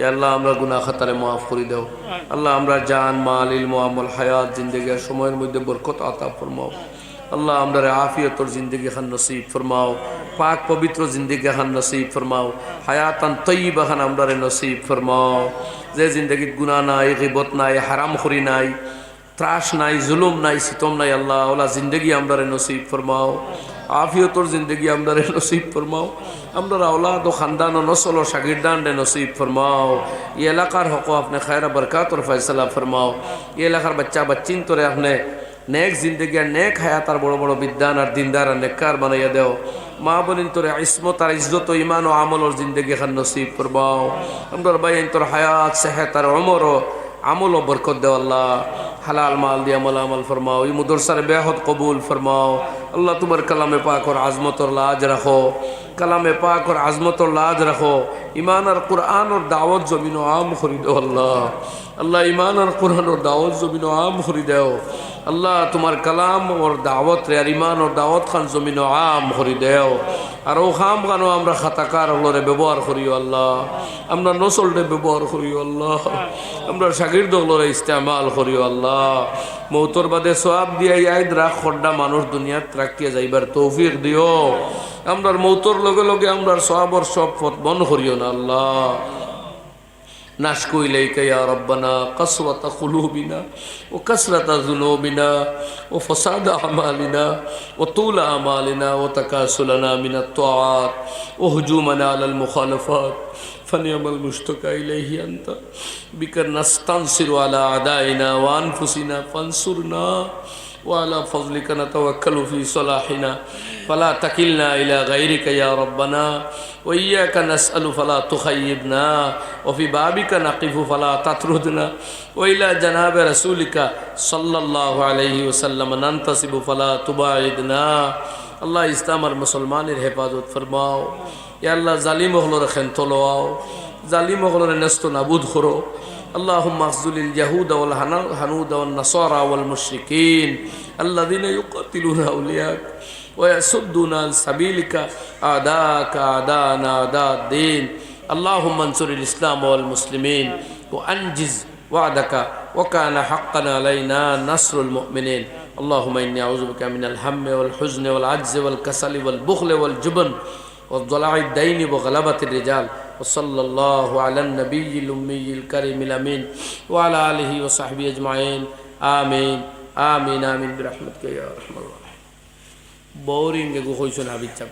আল্লাহ, আমরা গুনা খাতারে মাফ করে দাও। আল্লাহ, আমরা জান, মাল, ইলম, আমল, হায়াত, জিন্দগি আর সময়ের মধ্যে বরকত আতা ফরমাও। আল্লাহ, আমরা আফিয়তর জিন্দগি খান নসিব ফরমাও। পাক পবিত্র জিন্দগি খান নসিব ফরমাও। হায়াতান তৈবা খান আমরা নসিব ফরমাও। যে জিন্দগিত গুনাহ নাই, গিবত নাই, হারাম খরি নাই, ত্রাস নাই, জুলুম নাই, সিতম নাই, আল্লাহ, ওলা জিন্দগি আমরা নসিব ফরমাও। আফিয়তর জিন্দগি আমরা রে নসিব ফরমাও। আমরা আওলাদ ও খানদান ও নসল ও শাগিরদান রে নসিব ফরমাও। এই এলাকার হক আপনি খায়র বরকাত ওর ফয়সলা ফরমাও। এই এলাকার বাচ্চা বাচ্চিন তোরে আপনি নেক জিন্দগি আর নেক হায়াত আর বড় বড় বিদ্যান আর দিনদার আর নেককার বানাইয়া দেও। মা বলিন তোর ইসমত আর ইজ্জত ইমান ও আমল ওর জিন্দগি খান নসিব ফরমাও। আমরা ভাই তোর হায়াত, সেহেত আর অমর ও আমল ও বরকত দেওয়াল্লাহ হালাল মাল দিয়ে মালামাল আমল ফরমাও, এই মুদরসার বেহত কবুল ফরমাও। আল্লাহ তোমার কালামে পাক ওর আজমত লাজ রাখো, কালামে পাক ওর আজমত লাজ রাখো। ইমান আর কোরআন ওর দাওয়াত জমিন আম করি দেও আল্লাহ। আল্লাহ ইমান আর কোরআন ওর দাওয়াত জমিন আম করি দেও। আল্লাহ তোমার কালাম ওর দাওয়াত রে আর ইমান ওর দাওয়াত খান জমিন আম করি দেও। আর ও খাম কানো আমরা খাতাকার হলরে ব্যবহার করিও আল্লাহ। আমরা নসলরে ব্যবহার করিও আল্লাহ। আমরা সাগির দলরে ইস্তেমাল করিও আল্লাহ। মৌতর বাদে সব দিয়ে আইদ রাখ, খড্ডা মানুষ দুনিয়াত রাখিয়ে যাইবার তৌফিক দিও। আমরা মৌতর লগে লগে আমরা সবর সব পথ বন করিও না, আল্লাহ। نشكو إليك يا ربنا قسوة قلوبنا وكسرة ذنوبنا وفساد أعمالنا وطول أعمالنا وتكاسلنا من الطاعات وهجومنا على المخالفات. فنعم المشتكى إليه أنت. بك نستنصر على أعدائنا وأنفسنا فانصرنا. وعلى فضلك نتوكل في صلاحنا فلا تكلنا إلى غيرك يا ربنا وإياك نسأل فلا تخيبنا وفي بابك نقف فلا تطردنا وإلى جناب رسولك صلى الله عليه وسلم ننتصب فلا تباعدنا আল্লাহ ইসলামার মুসলমানের হেফাজত ফরমাও ইয়া আল্লাহ জালিম হলরে খেন্তলোয়াও জালিম হলরে নেস্ত নাবুদ করো اللهم اخذل اليهود والهنود والنصارى والمشركين الذين يقاتلون اولياءك ويصدون عن سبيلك اعداءك اعداءنا اعداء الدين اللهم انصر الاسلام والمسلمين وانجز وعدك وكان حقا علينا نصر المؤمنين اللهم اني اعوذ بك من الهم والحزن والعجز والكسل والبخل والجبن والضلع الدين وغلبة الرجال وصلى الله على النبي الأمي الكريم الأمين وعلى آله وصحبه أجمعين آمين آمين آمين برحمتك يا أرحم الراحمين بورينگ گو خوشن حبیب